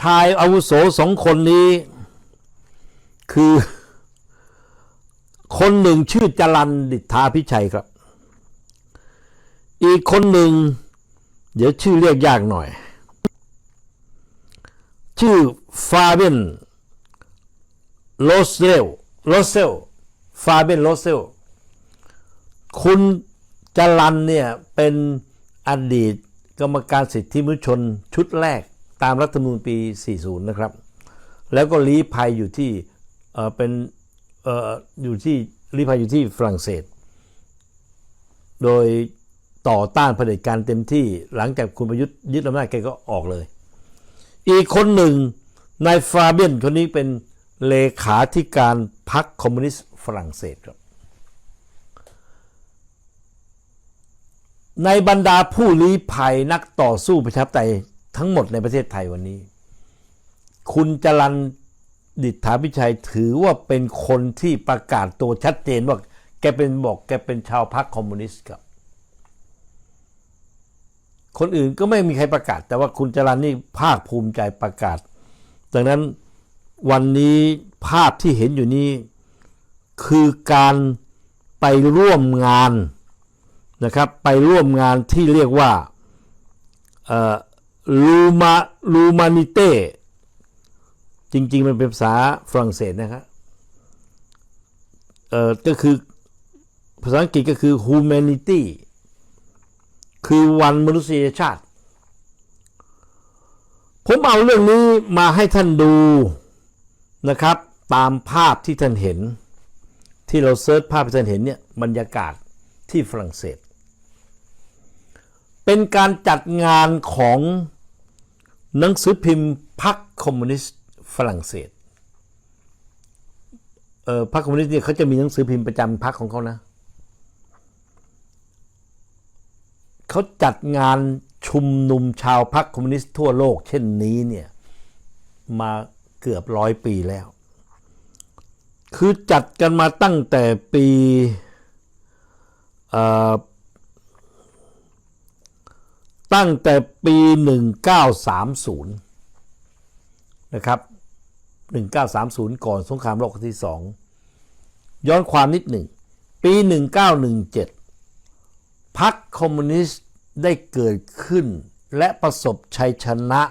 ชายอาวุโสสองคนนี้ คือ คนหนึ่งชื่อจรันดิษฐาพิชัยครับ อีกคนหนึ่ง เดี๋ยวชื่อเรียกยากหน่อย ชื่อฟาเบนโลเซลโลเซลฟาเบนโลเซลคุณจรันเนี่ยเป็นอดีตกรรมการสิทธิมนุษยชนชุดแรก ตามรัฐธรรมนูญปี 40 นะครับ แล้วก็ลี้ภัยอยู่ที่เป็นเอ่ออยู่ที่ลี้ภัยอยู่ที่ฝรั่งเศส โดยต่อต้านเผด็จการเต็มที่หลังจากคุณประยุทธ์ยึดอำนาจแกก็ออกเลย อีกคนหนึ่งนายฟาเบียนคนนี้เป็นเลขาธิการพรรคคอมมิวนิสต์ฝรั่งเศสครับ ในบรรดาผู้ลี้ภัยนักต่อสู้ประชาธิปไตย ทั้งหมดในประเทศไทยวันนี้ คุณจรันดิษฐาพิชัยถือว่าเป็นคนที่ประกาศตัวชัดเจนว่าแกเป็นบอกแกเป็นชาวพรรคคอมมิวนิสต์ครับ คนอื่นก็ไม่มีใครประกาศ แต่ว่าคุณจรันนี่ภาคภูมิใจประกาศ ดังนั้นวันนี้ภาพที่เห็นอยู่นี้คือการไปร่วมงานนะครับ ไปร่วมงานที่เรียกว่า ลูมาลูมานิเต้จริง ๆ มันเป็นภาษาฝรั่งเศสนะครับเอ่อก็คือภาษาอังกฤษก็คือ humanity คือวันมนุษยชาติ ผมเอาเรื่องนี้มาให้ท่านดูนะครับ ตามภาพที่ท่านเห็น ที่เราเซิร์ชภาพที่ท่านเห็นเนี่ยบรรยากาศที่ฝรั่งเศส เป็นการจัดงานของ หนังสือพิมพ์พรรคคอมมิวนิสต์ฝรั่งเศสเออพรรคคอมมิวนิสต์เนี่ยเขาจะมีหนังสือพิมพ์ประจำพรรคของเขานะเขาจัดงานชุมนุมชาวพรรคคอมมิวนิสต์ทั่วโลก เช่นนี้เนี่ยมาเกือบร้อยปีแล้ว คือจัดกันมาตั้งแต่ปีเอ่อ ตั้งแต่ปี 1930 นะครับ 1930 ก่อนสงครามโลกครั้งที่สองย้อนความนิดหนึ่ง ปี 1917 พรรคคอมมิวนิสต์ได้เกิดขึ้น และประสบชัยชนะ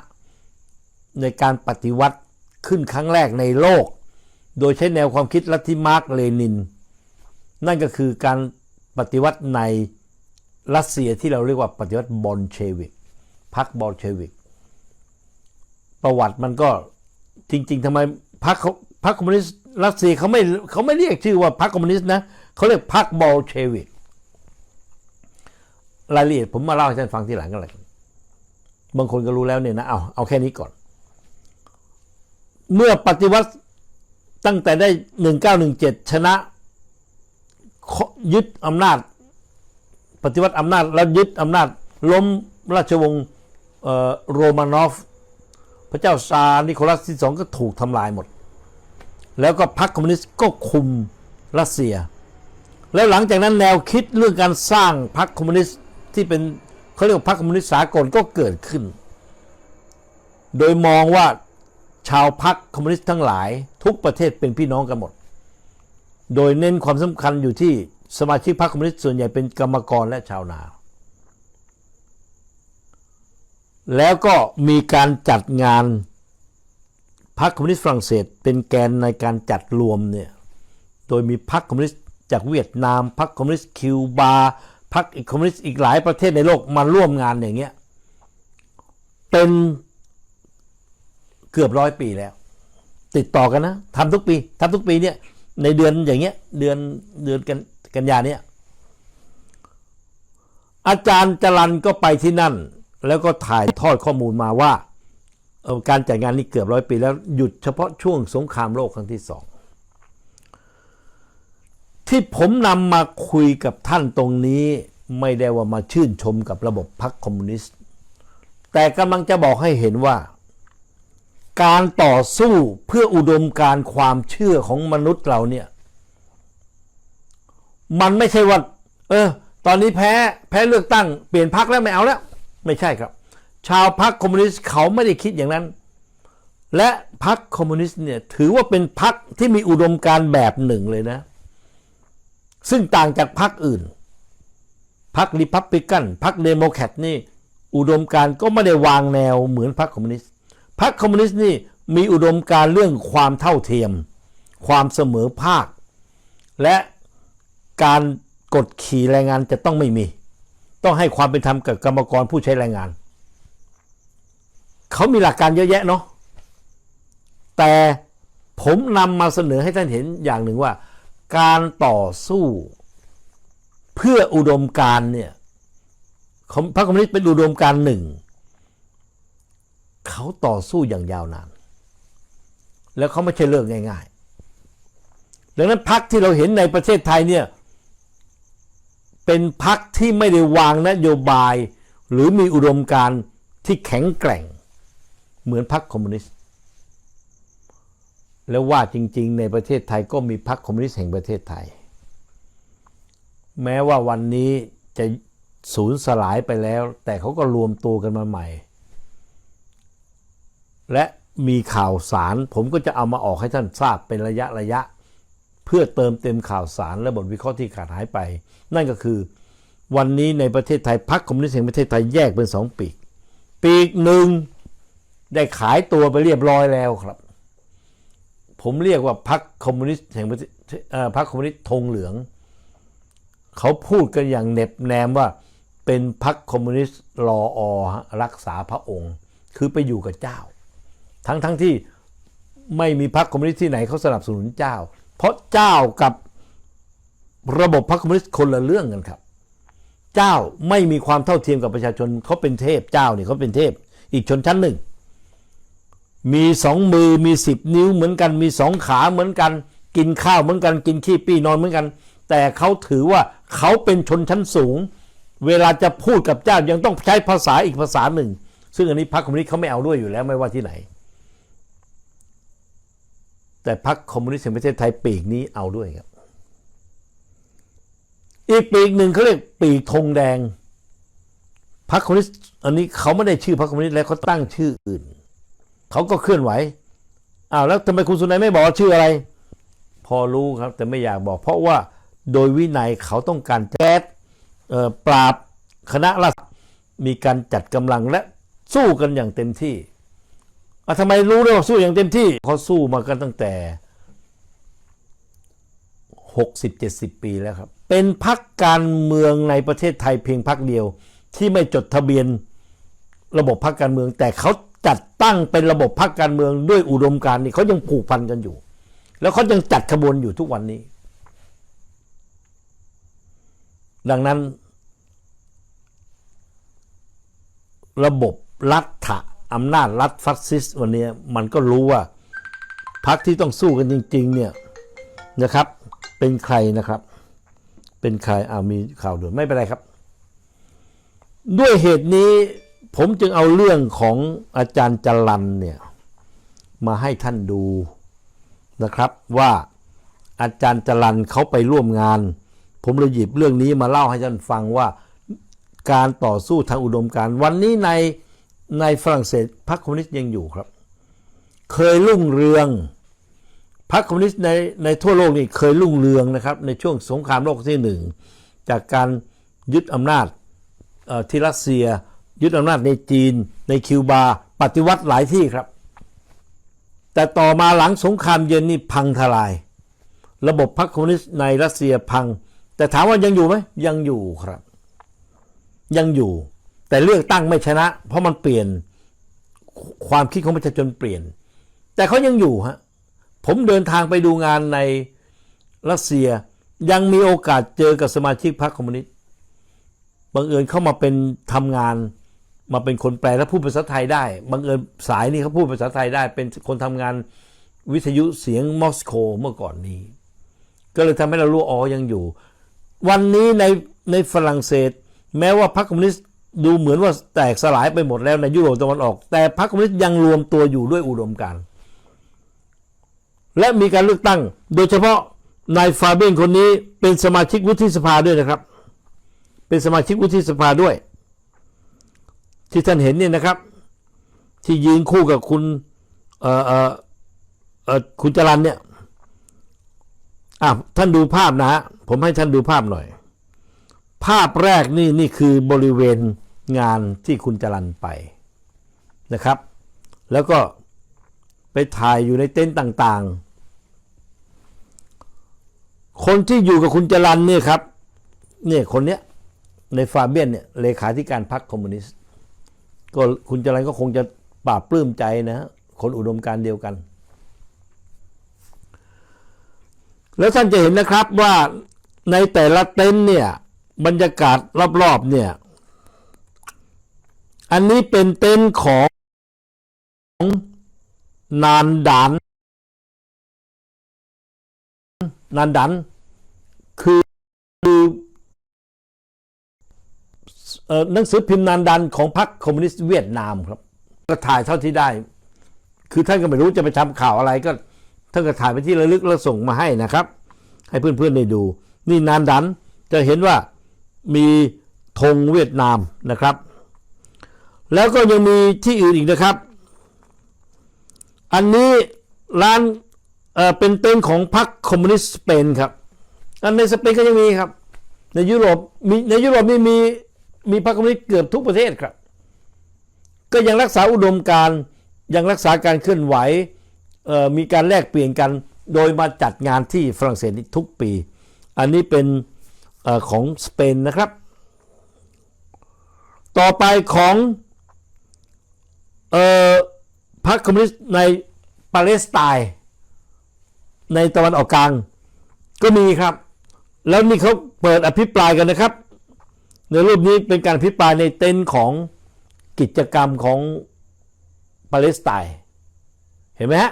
ในการปฏิวัติขึ้นครั้งแรกในโลก โดยใช้แนวความคิดลัทธิมาร์กเลนิน นั่นก็คือการปฏิวัติใน รัสเซียที่เราเรียกว่าปฏิวัติบอลเชวิกพรรคบอลเชวิก ประวัติมันก็จริง ๆทำไมพรรคพรรคคอมมิวนิสต์รัสเซียเขาไม่เขาไม่เรียกชื่อว่าพรรคคอมมิวนิสต์นะเขาเรียกพรรคบอลเชวิกรายละเอียดผมมาเล่าให้ท่านฟังทีหลังกันเลยบางคนก็รู้แล้วเนี่ยนะเอาเอาแค่นี้ก่อน เมื่อปฏิวัติตั้งแต่ได้ 1917 ชนะยึดอำนาจ ปฏิวัติอำนาจแล้วยึดอำนาจล้มราชวงศ์โรมานอฟ พระเจ้าซาร์นิโคลัสที่สองก็ถูกทำลายหมด แล้วก็พรรคคอมมิวนิสต์ก็คุมรัสเซีย แล้วหลังจากนั้นแนวคิดเรื่องการสร้างพรรคคอมมิวนิสต์ที่เป็นเขาเรียกว่าพรรคคอมมิวนิสต์สากลก็เกิดขึ้น โดยมองว่าชาวพรรคคอมมิวนิสต์ทั้งหลาย ทุกประเทศเป็นพี่น้องกันหมด โดยเน้นความสำคัญอยู่ที่ สมาชิกพรรคคอมมิวนิสต์ส่วนใหญ่เป็นกรรมกรและชาวนา แล้วก็มีการจัดงานพรรคคอมมิวนิสต์ฝรั่งเศส เป็นแกนในการจัดรวมเนี่ย โดยมีพรรคคอมมิวนิสต์จากเวียดนาม พรรคคอมมิวนิสต์คิวบา พรรคคอมมิวนิสต์อีกหลายประเทศในโลกมาร่วมงานอย่างเงี้ย เป็นเกือบร้อยปีแล้ว ติดต่อกันนะทำทุกปีทำทุกปีเนี่ยในเดือนอย่างเงี้ยเดือนเดือนกัน กันยาเนี่ยอาจารย์จรันก็ไปที่นั่น แล้วก็ถ่ายทอดข้อมูลมาว่าการจัดงานนี้เกือบร้อยปีแล้วหยุดเฉพาะช่วงสงครามโลกครั้งที่สองที่ผมนำมาคุยกับท่านตรงนี้ไม่ได้ว่ามาชื่นชมกับระบบพรรคคอมมิวนิสต์ แต่กำลังจะบอกให้เห็นว่า การต่อสู้เพื่ออุดมการความเชื่อของมนุษย์เราเนี่ย มันไม่ใช่ว่าเออ ตอนนี้แพ้แพ้เลือกตั้งเปลี่ยนพรรคแล้วไม่เอาแล้ว ไม่ใช่ครับ ชาวพรรคคอมมิวนิสต์เขาไม่ได้คิดอย่างนั้น และพรรคคอมมิวนิสต์เนี่ยถือว่าเป็นพรรคที่มีอุดมการแบบหนึ่งเลยนะ ซึ่งต่างจากพรรคอื่นพรรคริพับลิกันพรรคเดโมแครตนี่อุดมการก็ไม่ได้วางแนวเหมือนพรรคคอมมิวนิสต์พรรคคอมมิวนิสต์นี่มีอุดมการเรื่องความเท่าเทียม ความเสมอภาค และ การกดขี่แรงงานจะต้องไม่มี ต้องให้ความเป็นธรรมกับกรรมกรผู้ใช้แรงงาน เขามีหลักการเยอะแยะเนาะแต่ผมนำมาเสนอให้ท่านเห็นอย่างหนึ่งว่า การต่อสู้เพื่ออุดมการเนี่ยพรรคคอมมิวนิสต์เป็นอุดมการหนึ่งเขาต่อสู้อย่างยาวนาน แล้วเขาไม่ใช่เลิกง่าย ๆ ดังนั้นพรรคที่เราเห็นในประเทศไทยเนี่ย เป็นพรรคที่ไม่ได้วางนโยบาย หรือมีอุดมการณ์ที่แข็งแกร่ง เหมือนพรรคอมมิวนิสต์ แล้วว่าจริงๆ ในประเทศไทยก็มีพรรคอมมิวนิสต์แห่งประเทศไทย แม้ว่าวันนี้จะสูญสลายไปแล้ว แต่เขาก็รวมตัวกันมาใหม่ และมีข่าวสารผมก็จะเอามาออกให้ท่านทราบเป็นระยะระยะ พื่อเติมเต็มข่าวสารและบทวิเคราะห์ที่ขาดหายไป นั่นก็คือ วันนี้ในประเทศไทยพรรคคอมมิวนิสต์แห่งประเทศไทยแยกเป็นสองปีก ปีกหนึ่งได้ขายตัวไปเรียบร้อยแล้วครับ ผมเรียกว่าพรรคคอมมิวนิสต์แห่งประเทศอ่อพรรคคอมมิวนิสต์ธงเหลือง เขาพูดกันอย่างเหน็บแนมว่าเป็นพรรคคอมมิวนิสต์รออรักษาพระองค์ คือไปอยู่กับเจ้า ทั้งทั้งที่ไม่มีพรรคคอมมิวนิสต์ที่ไหนเขาสนับสนุนเจ้า เพราะเจ้ากับระบบพรรคคอมมิวนิสต์คนละเรื่องกันครับ เจ้าไม่มีความเท่าเทียมกับประชาชนเขาเป็นเทพเจ้าเนี่ยเขาเป็นเทพ อีกชนชั้นหนึ่ง มีสองมือมีสิบนิ้วเหมือนกัน มีสองขาเหมือนกัน กินข้าวเหมือนกัน กินขี้ปี้นอนเหมือนกัน แต่เขาถือว่าเขาเป็นชนชั้นสูง เวลาจะพูดกับเจ้ายังต้องใช้ภาษาอีกภาษาหนึ่ง ซึ่งอันนี้พรรคคอมมิวนิสต์เขาไม่เอาด้วยอยู่แล้วไม่ว่าที่ไหน แต่พรรคคอมมิวนิสต์แห่งประเทศไทยปีกนี้เอาด้วยครับ อีกปีกหนึ่งเขาเรียกปีกธงแดงพรรคคอมมิวนิสต์อันนี้เขาไม่ได้ชื่อพรรคคอมมิวนิสต์แล้วเขาตั้งชื่ออื่นเขาก็เคลื่อนไหวอ้าวแล้วทำไมคุณสุนัยไม่บอกว่าชื่ออะไร พอรู้ครับ แต่ไม่อยากบอก เพราะว่าโดยวินัยเขาต้องการแก๊สเอ่อปราบคณะรัฐมีการจัดกำลังและสู้กันอย่างเต็มที่ ทำไมรู้ได้ว่าสู้อย่างเต็มที่เขาสู้มากันตั้งแต่60-70ปีแล้วครับ เป็นพักการเมืองในประเทศไทยเพียงพักเดียว ที่ไม่จดทะเบียนระบบพักการเมือง แต่เขาจัดตั้งเป็นระบบพักการเมืองด้วยอุดมการณ์นี่เขายังผูกพันกันอยู่ แล้วเขายังจัดขบวนอยู่ทุกวันนี้ ดังนั้น ระบบรัฐ อำนาจรัฐฟัสซิสต์วันนี้มันก็รู้ว่าพรรคที่ต้องสู้กันจริง ๆ เนี่ยนะครับ เป็นใครนะครับ เป็นใครอามีข่าวด่วนไม่เป็นไรครับ ด้วยเหตุนี้ผมจึงเอาเรื่องของอาจารย์จรันเนี่ยมาให้ท่านดูนะครับว่าอาจารย์จรันเขาไปร่วมงาน ผมเลยหยิบเรื่องนี้มาเล่าให้ท่านฟังว่า การต่อสู้ทางอุดมการณ์วันนี้ใน ในฝรั่งเศสพรรคคอมมิวนิสต์ยังอยู่ครับ เคยรุ่งเรืองพรรคคอมมิวนิสต์ในในทั่วโลกนี่เคยรุ่งเรืองนะครับ ในช่วงสงครามโลกที่หนึ่งจากการยึดอำนาจที่รัสเซีย ยึดอำนาจในจีน ในคิวบา ปฏิวัติหลายที่ครับ แต่ต่อมาหลังสงครามเย็นนี่พังทลาย ระบบพรรคคอมมิวนิสต์ในรัสเซียพัง แต่ถามว่ายังอยู่ไหมยังอยู่ครับ ยังอยู่ แต่เลือกตั้งไม่ชนะ เพราะมันเปลี่ยนความคิดของประชาชนเปลี่ยน แต่เขายังอยู่ฮะผมเดินทางไปดูงานในรัสเซียยังมีโอกาสเจอกับสมาชิกพรรคคอมมิวนิสต์บังเอิญเข้ามาเป็นทำงานมาเป็นคนแปลและพูดภาษาไทยได้บังเอิญสายนี้เขาพูดภาษาไทยได้ เป็นคนทำงานวิทยุเสียงมอสโกเมื่อก่อนนี้ ก็เลยทำให้เรารู้อ๋อยังอยู่ วันนี้ในในฝรั่งเศส แม้ว่าพรรคคอมมิวนิสต์ ดูเหมือนว่าแตกสลายไปหมดแล้วในยุโรปตะวันออก แต่พรรคคอมมิวนิสต์ยังรวมตัวอยู่ด้วยอุดมการณ์และมีการเลือกตั้ง โดยเฉพาะนายฟาเบนคนนี้เป็นสมาชิกวุฒิสภาด้วยนะครับ เป็นสมาชิกวุฒิสภาด้วย ที่ท่านเห็นเนี่ยนะครับ ที่ยืนคู่กับคุณเอ่อเออเออคุณจรันเนี่ยอะท่านดูภาพนะ ผมให้ท่านดูภาพหน่อย ภาพแรกนี่นี่คือบริเวณ งานที่คุณจรันไปนะครับ แล้วก็ไปถ่ายอยู่ในเต็นท์ต่างๆ คนที่อยู่กับคุณจรันเนี่ยครับเนี่ยคนเนี้ยในฟาเบียนเนี่ยเลขาธิการพรรคคอมมิวนิสต์ก็คุณจรันก็คงจะปราบปลื้มใจนะคนอุดมการเดียวกัน แล้วท่านจะเห็นนะครับว่าในแต่ละเต็นท์เนี่ยบรรยากาศรอบๆเนี่ย อันนี้เป็นเต็นท์ของนานดันนานดัน คือหนังสือพิมพ์นานดันของพรรคคอมมิวนิสต์เวียดนามครับก็ถ่ายเท่าที่ได้ คือท่านก็ไม่รู้จะไปทำข่าวอะไรก็ท่านก็ถ่ายไปที่ระลึกแล้วส่งมาให้นะครับ ให้เพื่อนๆได้ดู นี่นานดันจะเห็นว่ามีธงเวียดนามนะครับ แล้วก็ยังมีที่อื่นอีกนะครับ อันนี้ร้านเอ่อเป็นเต็นท์ของพรรคคอมมิวนิสต์สเปนครับ อันในสเปนก็ยังมีครับ ในยุโรปมีในยุโรปนี่มีมีพรรคคอมมิวนิสต์เกือบทุกประเทศครับ ก็ยังรักษาอุดมการยังรักษาการเคลื่อนไหวมีการแลกเปลี่ยนกันโดยมาจัดงานที่ฝรั่งเศสทุกปี อันนี้เป็นอของสเปนนะครับ ต่อไปของ เอ่อพรรคคอมมิวนิสต์ในปาเลสไตน์ในตะวันออกกลางก็มีครับ แล้วนี่เขาเปิดอภิปรายกันนะครับ ในรูปนี้เป็นการอภิปรายในเต็นท์ของกิจกรรมของปาเลสไตน์เห็นไหมฮะ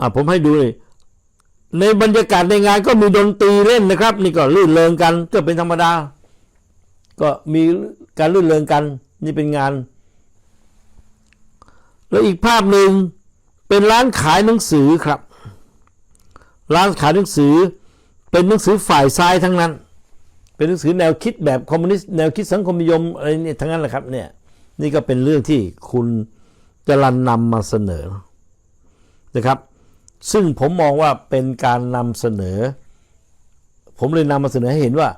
อะผมให้ดูเลยในบรรยากาศในงานก็มีดนตรีเล่นนะครับ นี่ก็ลื่นเริงกันก็เป็นธรรมดา ก็มีการลื่นเริงกัน นี่เป็นงาน แล้วอีกภาพหนึ่งเป็นร้านขายหนังสือครับ ร้านขายหนังสือ เป็นหนังสือฝ่ายซ้ายทั้งนั้น เป็นหนังสือแนวคิดแบบคอมมิวนิสต์แนวคิดสังคมนิยมอะไรเนี่ยทั้งนั้นแหละครับเนี่ยนี่ก็เป็นเรื่องที่คุณจรันนำมาเสนอนะครับ ซึ่งผมมองว่าเป็นการนำเสนอ ผมเลยนำมาเสนอให้เห็นว่า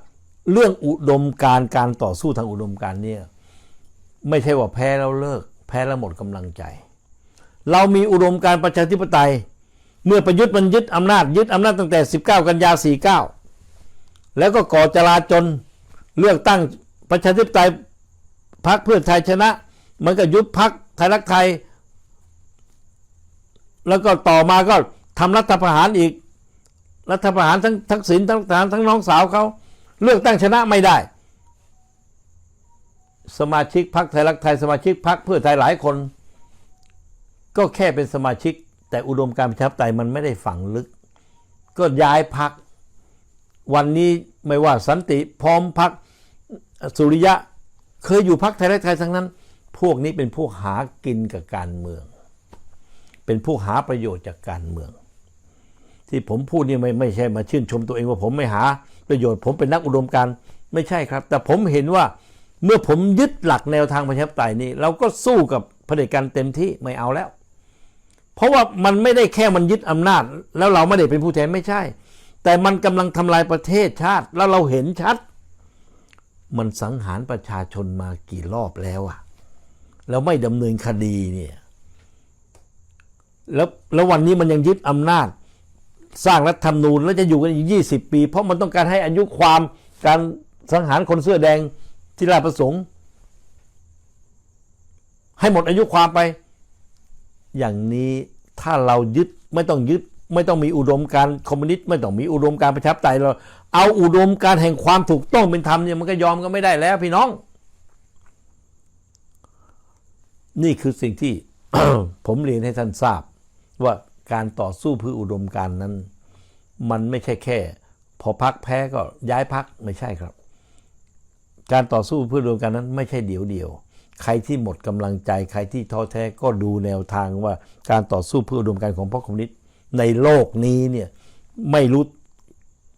เรื่องอุดมการการต่อสู้ทางอุดมการเนี่ย ไม่ใช่ว่าแพ้แล้วเลิก แพ้แล้วหมดกำลังใจ เรามีอุดมการประชาธิปไตย เมื่อประยุทธ์มันยึดอำนาจยึดอำนาจตั้งแต่ 19 กันยา 49 แล้วก็ก่อจลาจลเลือกตั้งประชาธิปไตยพรรคเพื่อไทยชนะ มันก็ยุบพรรคไทยรักไทย แล้วก็ต่อมาก็ทำรัฐประหารอีก รัฐประหารทั้งทักษิณทั้งทหารทั้งน้องสาวเขาเลือกตั้งชนะไม่ได้ สมาชิกพรรคไทยรักไทยสมาชิกพรรคเพื่อไทยหลายคน ก็แค่เป็นสมาชิก แต่อุดมการณ์ประชาธิปไตยมันไม่ได้ฝังลึก ก็ย้ายพรรควันนี้ไม่ว่าสันติพร้อมพรรคสุริยะเคยอยู่พรรคไทยรักไทยทั้งนั้น พวกนี้เป็นพวกหากินกับการเมือง เป็นพวกหาประโยชน์จากการเมือง ที่ผมพูดนี่ไม่ไม่ใช่มาชื่นชมตัวเองว่าผมไม่หาประโยชน์ ผมเป็นนักอุดมการณ์ไม่ใช่ครับ แต่ผมเห็นว่า เมื่อผมยึดหลักแนวทางประชาธิปไตยนี่เราก็สู้กับเผด็จการเต็มที่ไม่เอาแล้ว เพราะว่ามันไม่ได้แค่มันยึดอำนาจ แล้วเราไม่ได้เป็นผู้แทนไม่ใช่ แต่มันกำลังทำลายประเทศชาติ แล้วเราเห็นชัด มันสังหารประชาชนมากี่รอบแล้วอะแล้วไม่ดำเนินคดีเนี่ยแล้วแล้ววันนี้มันยังยึดอำนาจ สร้างรัฐธรรมนูญแล้วจะอยู่กันอีกยี่สิบปี เพราะมันต้องการให้อายุความการสังหารคนเสื้อแดง ที่ราชประสงค์ ให้หมดอายุความไป อย่างนี้ถ้าเรายึดไม่ต้องยึด ไม่ต้องมีอุดมการณ์คอมมิวนิสต์ไม่ต้องมีอุดมการณ์ประชาธิปไตยเราเอาอุดมการแห่งความถูกต้องเป็นธรรมเนี่ยมันก็ยอมกันไม่ได้แล้ว พี่น้อง นี่คือสิ่งที่ผมเรียนให้ท่านทราบ ว่าการต่อสู้เพื่ออุดมการณ์นั้น มันไม่ใช่แค่ พอพักแพ้ก็ย้ายพักไม่ใช่ครับ การต่อสู้เพื่ออุดมการนั้นไม่ใช่เดียวเดียว ใครที่หมดกำลังใจใครที่ท้อแท้ก็ดูแนวทางว่าการต่อสู้เพื่ออุดมการของพรรคคอมมิวนิสต์ในโลกนี้เนี่ยไม่รู้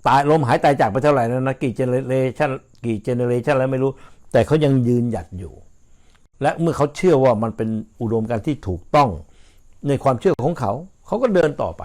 ตายล้มหายตายจากไปเท่าไหร่นะนะกี่เจเนเรชันกี่เจเนเรชันแล้วไม่รู้ แต่เขายังยืนหยัดอยู่ และเมื่อเขาเชื่อว่ามันเป็นอุดมการณ์ที่ถูกต้องในความเชื่อของเขา เขาก็เดินต่อไป